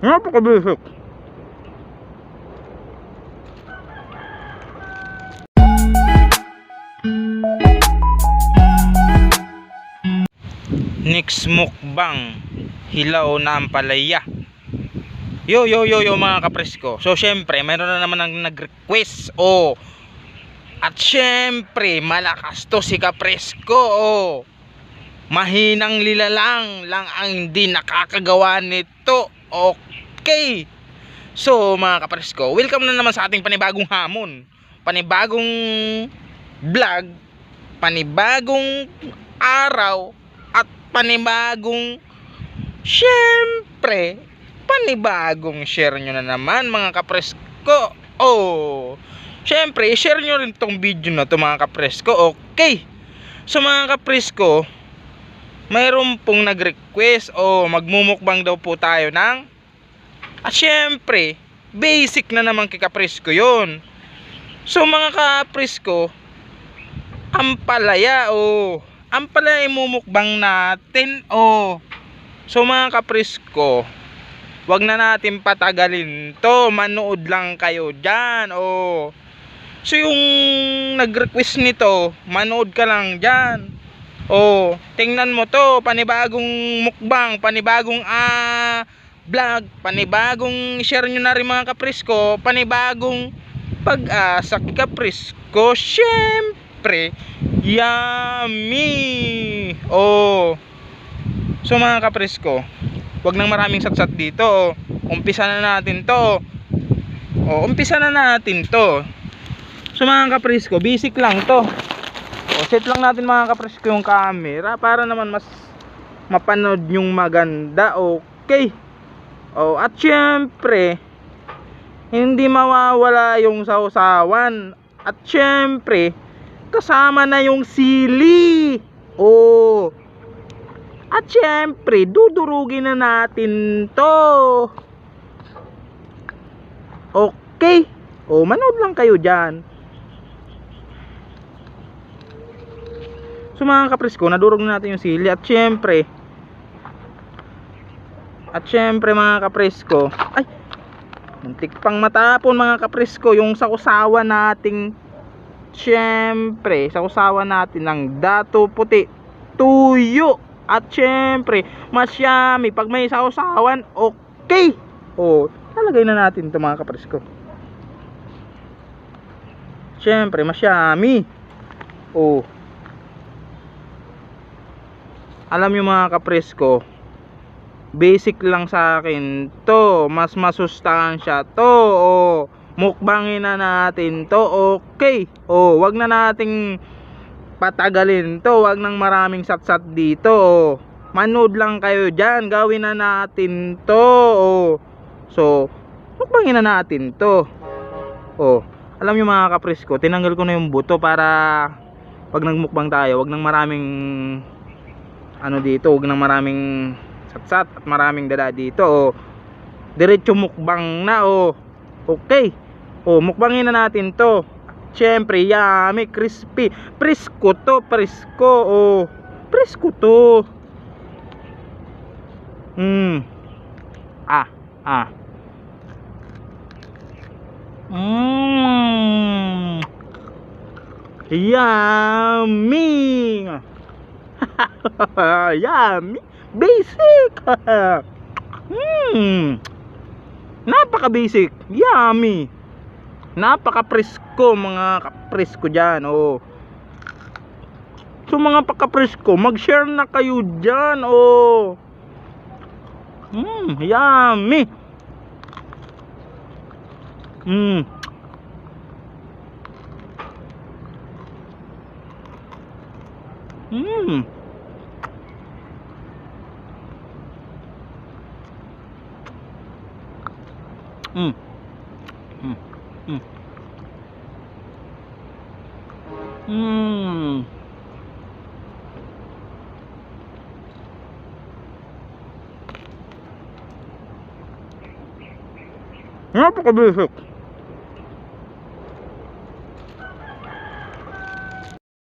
Napakabisik. Next mukbang hilaw na ampalaya. Yo yo yo yo mga kapresko. So syempre, mayroon na naman ang nag-request. Oh. At syempre, malakas to si kapresko. Oh. Mahinang lilalang lang ang hindi nakakagawa nito. Okay. So mga kapresko, welcome na naman sa ating panibagong hamon. Panibagong vlog, panibagong araw at panibagong syempre panibagong share nyo na naman mga kapresko oh syempre share nyo rin tong video na to mga kapresko okay. So mga kapresko mayroon pong nag request o magmumukbang daw po tayo ng at syempre basic na naman kay kapresko yon so mga kapresko ampalaya o ampalaya imumukbang natin o so mga kapresko wag na natin patagalin to. Manood lang kayo dyan o so yung nag request nito manood ka lang dyan. O tingnan mo to panibagong mukbang panibagong ah vlog panibagong share nyo na rin mga kapresko panibagong pag-asa kay kapresko syempre yummy! Oh. So mga kapresko wag nang maraming satsat dito. Oh. umpisa na natin to. Oh umpisa na natin to. So mga kapresko basic lang to. Oh, set lang natin mga kapresko yung camera para naman mas mapanood yung maganda. Okay oh at syempre hindi mawawala yung sausawan at syempre kasama na yung sili oh at syempre, dudurugin na natin to. Okay. O, manood lang kayo dyan. So mga kapresko, nadurog na natin yung sili. At syempre, at syempre mga kapresko, ay, muntik pang matapon mga kapresko, yung sausawa nating, syempre, sausawa natin ng dato puti, tuyo. At syempre, mas yummy. Pag may sausawan, okay. O, lalagay na natin ito mga kapresko. Syempre, mas yummy. O. Alam nyo mga kapresko, basic lang sa akin to. Mas masustansya to. O, mukbangin na natin to. Okay. O, wag na nating patagalin to wag nang maraming satsat dito oh. manood lang kayo dyan gawin na natin to oh. so mukbangin na natin to oh. alam nyo mga kapresko tinanggal ko na yung buto para pag nagmukbang tayo wag nang maraming ano dito wag nang maraming satsat at maraming dala dito oh. diretso mukbang na oh. okay oh, mukbangin na natin to Siyempre, yummy, crispy. Presko to, presko. Oh, presko to. Mm. Ah, ah. Mmm. Yummy. yummy. Basic. Hmm. Napaka-basic. Yummy napaka presko mga kapresko dyan oh. so mga pakapresko mag share na kayo dyan oh. mm, yummy mm. Mm. Mm. Mm. Mm. Mm. Napakabisik.